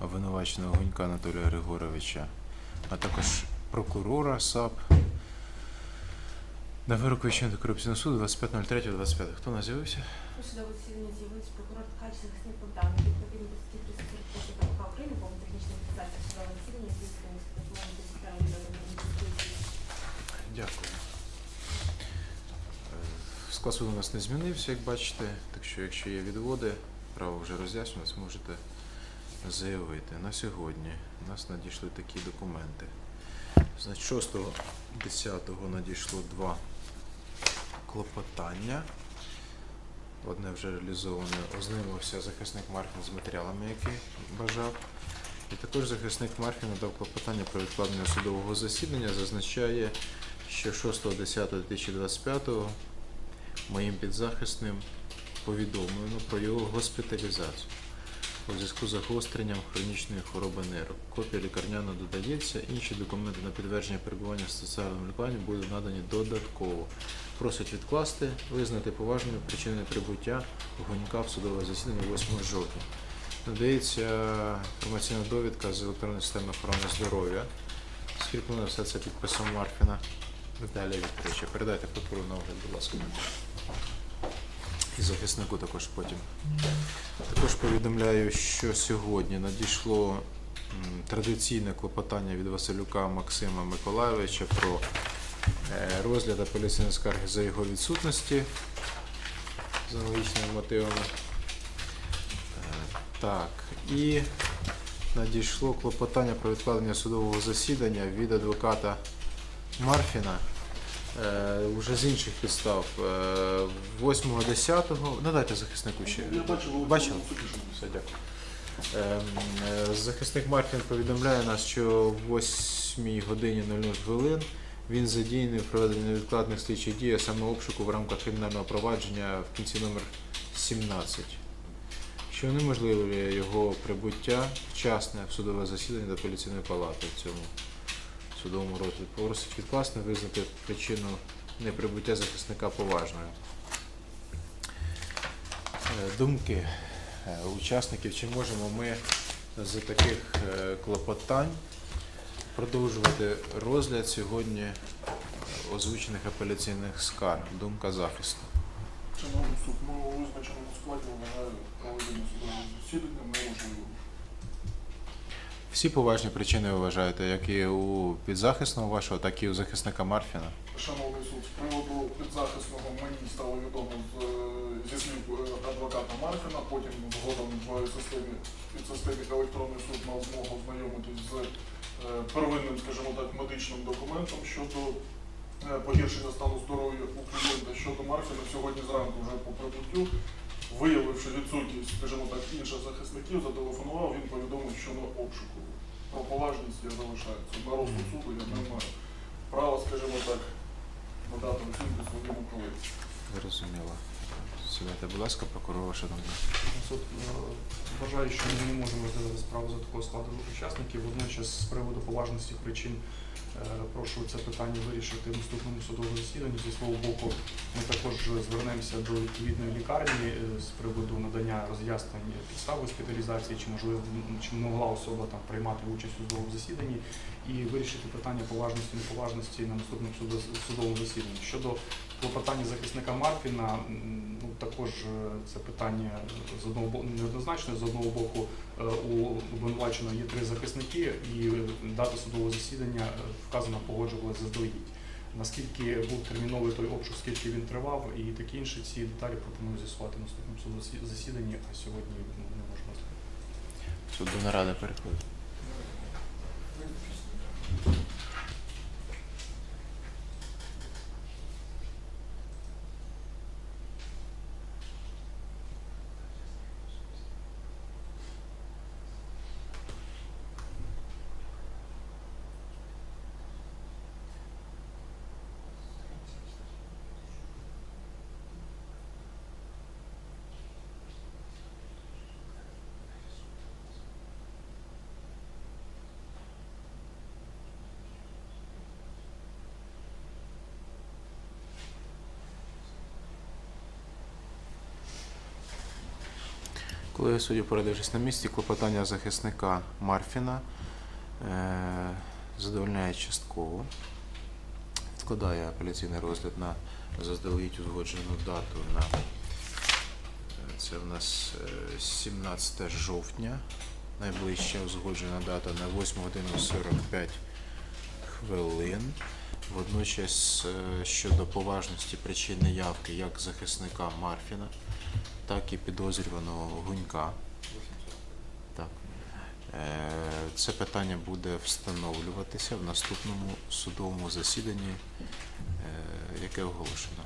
обвинуваченого Гунька Анатолія Григоровича, а також прокурора САП на вирок Вищого антикорупційного суду 25.03.25. Хто у нас з'явився? Судове засідання з'явився прокурор Ткач захисник Богдан. Відповідно до статті 345 КПК України, повна технічна фіксація судового засідання здійснюється з допомогою дисциплінарної відеоконференції. Дякую. Е, Склад суду у нас не змінився, як бачите, так що якщо є відводи, право вже роз'яснювалось, можете заявити. На сьогодні у нас надійшли такі документи. Значить, 6.10 надійшло два клопотання. Одне вже реалізоване, ознайомився захисник Марфін з матеріалами, які бажав. І також захисник Марфін надав клопотання про відкладення судового засідання, зазначає, що 6.10.2025 моїм підзахисним повідомлено про його госпіталізацію у зв'язку з загостренням хронічної хвороби нерв. Копія лікарняна додається, інші документи на підтвердження перебування в соціальному лікуванні будуть надані додатково. Просить відкласти, визнати поважною причиною прибуття гонька в судове засідання 8 жовтня. Надається інформаційна довідка з електронної системи охорони здоров'я. Скріплено все це підписом Марфіна. Далі Вікторовича. Передайте прокурору на огляд, будь ласка. І захиснику також потім. Також повідомляю, що сьогодні надійшло традиційне клопотання від Василюка Максима Миколайовича про е, розгляд апеляційної скарги за його відсутності з аналогічними мотивами. Е, Так, і надійшло клопотання про відкладення судового засідання від адвоката Марфіна. Е, уже з інших підстав. Е, 8.10. Надайте захиснику ще. Я бачив. Все, дякую. Ем, е, Захисник Марфін повідомляє нас, що в 8 годині 00 хвилин він задіяний в проведенні невідкладних слідчих дій, а саме обшуку в рамках кримінального провадження в кінці номер 17, що унеможливлює його прибуття вчасне в судове засідання до апеляційної палати в цьому судовому розгляді. Просить відкласне визнати причину неприбуття захисника поважною. Е, Думки е, учасників, чи можемо ми з таких е, клопотань продовжувати розгляд сьогодні озвучених апеляційних скарг? Думка захисту. Шановний суд, ми визначеному складі вважаю проведення судового засідання неможливим. Всі поважні причини ви вважаєте, як і у підзахисного вашого, так і у захисника Марфіна. Шановний суд, з приводу підзахисного мені стало відомо е, зі слів е, адвоката Марфіна, потім згодом в системі підсистемі електронний суд мав змогу ознайомитись з е, первинним, скажімо так, медичним документом щодо погіршення стану здоров'я у клієнта щодо Марфіна сьогодні зранку вже по прибуттю. Виявивши відсутність, скажімо так, інших захисників, зателефонував, він повідомив, що на обшуку. Про поважність я залишаюся. На розсуд суду я не маю права, скажімо так, надати оцінку своєму колезі. Зрозуміло. Сідайте, будь ласка, прокурор, ваша думка. Суд е, вважаю, що ми не можемо розглядати справу за такого складу учасників. Водночас, з приводу поважності причин, е, прошу це питання вирішити в наступному судовому засіданні. Зі свого боку, ми також звернемося до відповідної лікарні е, з приводу надання роз'яснень підстав госпіталізації, чи можливо чи могла особа там приймати участь у судовому засіданні, і вирішити питання поважності неповажності на наступному судо- судовому засіданні. Щодо клопотання захисника Марфіна, ну також е, це питання з одного боку неоднозначне. З одного боку, е, у обвинуваченого є три захисники, і дата судового засідання е, вказано погоджувалася заздалегідь. Наскільки був терміновий той обшук, скільки він тривав, і такі інші ці деталі пропоную з'ясувати в наступному судовому засіданні, а сьогодні ну, не можна сказати. Суд наради переходить. Колеги судді, передившись на місці, клопотання захисника Марфіна е, задовольняє частково. Складає апеляційний розгляд на заздалегідь узгоджену дату на е, це в нас е, 17 жовтня. Найближча узгоджена дата на 8 годину 45 хвилин. Водночас е, щодо поважності причини явки як захисника Марфіна, так і підозрюваного Гунька. Так. Е, Це питання буде встановлюватися в наступному судовому засіданні, е, яке оголошено.